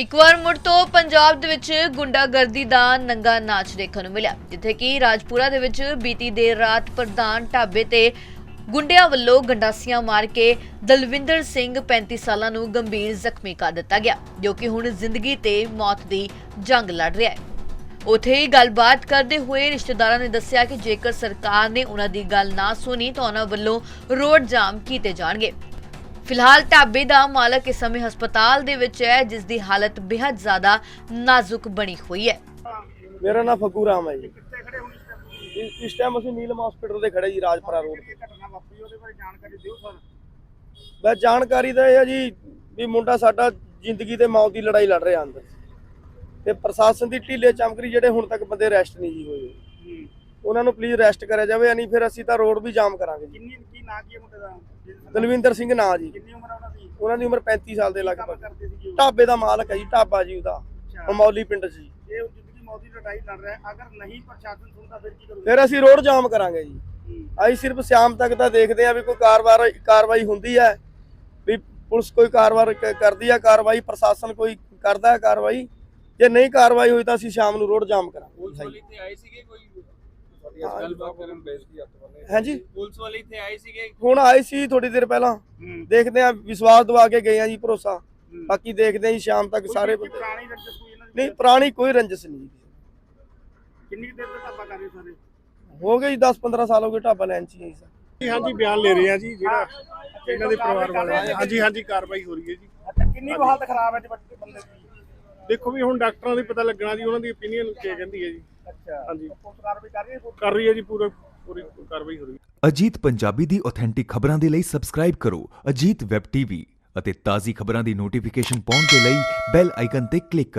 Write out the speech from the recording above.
ਇੱਕ ਵਾਰ ਮੁੜ ਤੋਂ ਪੰਜਾਬ ਦੇ ਵਿੱਚ ਗੁੰਡਾਗਰਦੀ ਦਾ ਨੰਗਾ ਨਾਚ ਦੇਖਣ ਨੂੰ ਮਿਲਿਆ, ਜਿੱਥੇ ਕਿ ਰਾਜਪੁਰਾ ਦੇ ਵਿੱਚ ਬੀਤੀ ਦੇਰ ਰਾਤ ਪ੍ਰਧਾਨ ਢਾਬੇ ਤੇ ਗੁੰਡਿਆਂ ਵੱਲੋਂ ਗੰਡਾਸੀਆਂ ਮਾਰ ਕੇ ਦਲਵਿੰਦਰ ਸਿੰਘ 35 ਸਾਲਾਂ ਨੂੰ ਗੰਭੀਰ ਜ਼ਖਮੀ ਕਰ ਦਿੱਤਾ ਗਿਆ, ਜੋ ਕਿ ਹੁਣ ਜ਼ਿੰਦਗੀ ਤੇ ਮੌਤ ਦੀ ਜੰਗ ਲੜ ਰਿਹਾ ਹੈ। ਉਥੇ ਹੀ ਗੱਲਬਾਤ ਕਰਦੇ ਹੋਏ ਰਿਸ਼ਤੇਦਾਰਾਂ ਨੇ ਦੱਸਿਆ ਕਿ ਜੇਕਰ ਸਰਕਾਰ ਨੇ ਉਹਨਾਂ ਦੀ ਗੱਲ ਨਾ ਸੁਣੀ ਤਾਂ ਉਹਨਾਂ ਵੱਲੋਂ ਰੋਡ ਜਾਮ ਕੀਤੇ ਜਾਣਗੇ। ਫਿਲਹਾਲ ਢਾਬੇ ਦਾ ਮਾਲਕ ਇਸ ਸਮੇਂ ਹਸਪਤਾਲ ਦੇ ਵਿੱਚ ਹੈ, ਜਿਸ ਦੀ ਹਾਲਤ ਬੇहद ਜ਼ਿਆਦਾ ਨਾਜ਼ੁਕ ਬਣੀ ਹੋਈ ਹੈ। ਮੇਰਾ ਨਾਮ ਫੱਗੂ ਰਾਮ ਹੈ ਜੀ। ਇਸ- ਇਸ ਟਾਈਮ ਅਸੀਂ ਨੀਲਮ ਹਸਪੀਟਲ ਦੇ ਖੜੇ ਜੀ, ਰਾਜਪੁਰਾ ਰੋਡ ਤੇ। ਬਸ ਜਾਣਕਾਰੀ ਤਾਂ ਇਹ ਹੈ ਜੀ ਵੀ ਮੁੰਡਾ ਸਾਡਾ ਜ਼ਿੰਦਗੀ ਤੇ ਮੌਤ ਦੀ ਲੜਾਈ ਲੜ ਰਿਹਾ ਅੰਦਰ। ਤੇ ਪ੍ਰਸ਼ਾਸਨ ਦੀ ਢੀਲੇ ਚਮਕਰੀ ਜਿਹੜੇ ਹੁਣ ਤੱਕ ਬੰਦੇ ਅਰੈਸਟ ਨਹੀਂ ਜੀ ਹੋਏ। ਉਹਨਾਂ ਨੂੰ ਪਲੀਜ਼ ਅਰੈਸਟ ਕਰਿਆ ਜਾਵੇ ਨਹੀਂ ਫਿਰ ਅਸੀਂ ਤਾਂ ਰੋਡ ਵੀ ਜਾਮ ਕਰਾਂਗੇ ਜੀ। ਕਿੰਨੀ ਕੀ ਨਾਂ ਕੀ ਹੈ ਮੁੰਡੇ ਦਾ? ਦਲਵਿੰਦਰ ਸਿੰਘ ਨਾਂ ਜੀ। ਕਿੰਨੀ ਉਮਰ ਆ ਉਹਨਾਂ ਦੀ? ਉਹਨਾਂ ਦੀ ਉਮਰ 35 ਸਾਲ ਦੇ ਲਗਭਗ। ਕਰਦੇ ਉਹ? ਢਾਬੇ ਦਾ ਮਾਲਕ ਹੈ ਜੀ ਢਾਬਾ ਜੀ ਉਹਦਾ। ਅੱਛਾ। ਪਿੰਡ 'ਚ ਜੀ। ਇਹ ਜ਼ਿੰਦਗੀ ਮੌਤ ਦੀ ਲੜਾਈ ਲੜ ਰਿਹਾ ਹੈ। ਅਗਰ ਨਹੀਂ ਪ੍ਰਸ਼ਾਸਨ ਸੁਣਦਾ ਫਿਰ ਕੀ ਕਰੂਗਾ? ਫਿਰ ਅਸੀਂ ਰੋਡ ਜਾਮ ਕਰਾਂਗੇ ਜੀ। ਅਸੀਂ ਸਿਰਫ ਸ਼ਾਮ ਤੱਕ ਤਾਂ ਦੇਖਦੇ ਆ ਵੀ ਕੋਈ ਕਾਰਵਾਈ ਕਾਰਵਾਈ ਹੁੰਦੀ ਹੈ। ਵੀ ਪੁਲਿਸ ਕੋਈ ਕਾਰਵਾਈ ਕ- ਕਰਦੀ ਹੈ ਕਾਰਵਾਈ ਪ੍ਰਸ਼ਾਸਨ ਕੋਈ ਕਰਦਾ ਹੈ ਕਾਰਵਾਈ। ਜੇ ਨਹੀਂ ਕਾਰਵਾਈ ਹੋਈ ਤਾਂ ਅਸੀਂ ਸ਼ਾਮ ਨੂੰ ਰੋਡ ਜਾਮ ਪੁਲਿਸ ਕਰਾਂਗੇ ਵਾਲੇ ਤੇ ਆਏ ਸੀਗੇ ਕੋਈ? ਹਾਂ। ਗੱਲਬਾਤ ਕਰਨ ਬੇਇੱਜ਼ਤੀ ਹੱਥ ਬੰਨੇ ਹਾਂਜੀ। ਪੁਲਿਸ ਵਾਲੇ ਤੇ ਆਏ ਸੀਗੇ? ਹੁਣ ਆਏ ਸੀ ਥੋੜੀ ਦੇਰ ਪਹਿਲਾਂ। ਹੂੰ। ਦੇਖਦੇ ਆ ਵਿਸ਼ਵਾਸ ਦਵਾ ਕੇ ਗਏ ਆ ਜੀ ਭਰੋਸਾ। ਹੂੰ। ਬਾਕੀ ਦੇਖਦੇ ਆ ਜੀ ਸ਼ਾਮ ਤੱਕ ਕੋਈ ਸਾਰੇ ਕੋਈ ਬੰਦੇ ਪੁਰਾਣੀ ਰੰਜਿਸ਼ ਕੋਈ ਇਹਨਾਂ ਦੀ? ਨਹੀਂ ਪੁਰਾਣੀ ਕੋਈ ਰੰਜਿਸ਼ ਨਹੀਂ ਜੀ। ਕਿੰਨੀ ਦੇਰ ਤੋਂ ਢਾਬਾ ਕਰ ਰਹੇ ਸਾਰੇ? ਹੋ ਗਏ ਜੀ 10 15 ਸਾਲ ਹੋ ਗਏ ਢਾਬਾ ਲੈਣ ਚ ਹੀ ਹੈ ਜੀ ਸਰ ਹਾਂਜੀ ਬਿਆਨ ਲੈ ਰਹੇ ਆ ਜੀ ਜਿਹੜਾ ਇਹਨਾਂ ਦੇ ਪਰਿਵਾਰ ਵਾਲੇ। ਆ। ਹਾਂਜੀ ਹਾਂਜੀ ਕਾਰਵਾਈ ਹੋ ਰਹੀ ਹੈ ਜੀ। ਅੱਛਾ ਕਿੰਨੀ ਕੁ ਹਾਲਤ ਖਰਾਬ ਹੈ ਜੀ ਬੱਚੇ ਬੰਦੇ ਦੀ? ਦੇਖੋ ਵੀ ਹੁਣ ਡਾਕਟਰਾਂ ਦੀ ਪਤਾ ਲੱਗਣਾ ਜੀ ਉਹਨਾਂ ਦੀ ਓਪੀਨੀਅਨ ਕੀ ਕਹਿੰਦੀ ਹੈ ਜੀ। ਅੱਛਾ। ਹਾਂਜੀ। ਪੁਲਿਸ ਕਾਰਵਾਈ ਕਰ ਰਹੀ ਹੈ ਕਰ ਰਹੀ ਹੈ ਜੀ ਪੂਰਾ ਪੂਰੀ ਕਾਰਵਾਈ ਹੋ ਰਹੀ ਹੈ। ਅਜੀਤ ਪੰਜਾਬੀ ਦੀ ਆਥੈਂਟਿਕ ਖਬਰਾਂ ਦੇ ਲਈ ਸਬਸਕ੍ਰਾਈਬ ਕਰੋ ਅਜੀਤ ਵੈਬ ਟੀਵੀ ਅਤੇ ਤਾਜ਼ੀ ਖਬਰਾਂ ਦੀ ਨੋਟੀਫਿਕੇਸ਼ਨ ਪਾਉਣ ਦੇ ਲਈ ਬੈਲ ਆਈਕਨ ਤੇ ਕਲਿੱਕ ਕਰੋ।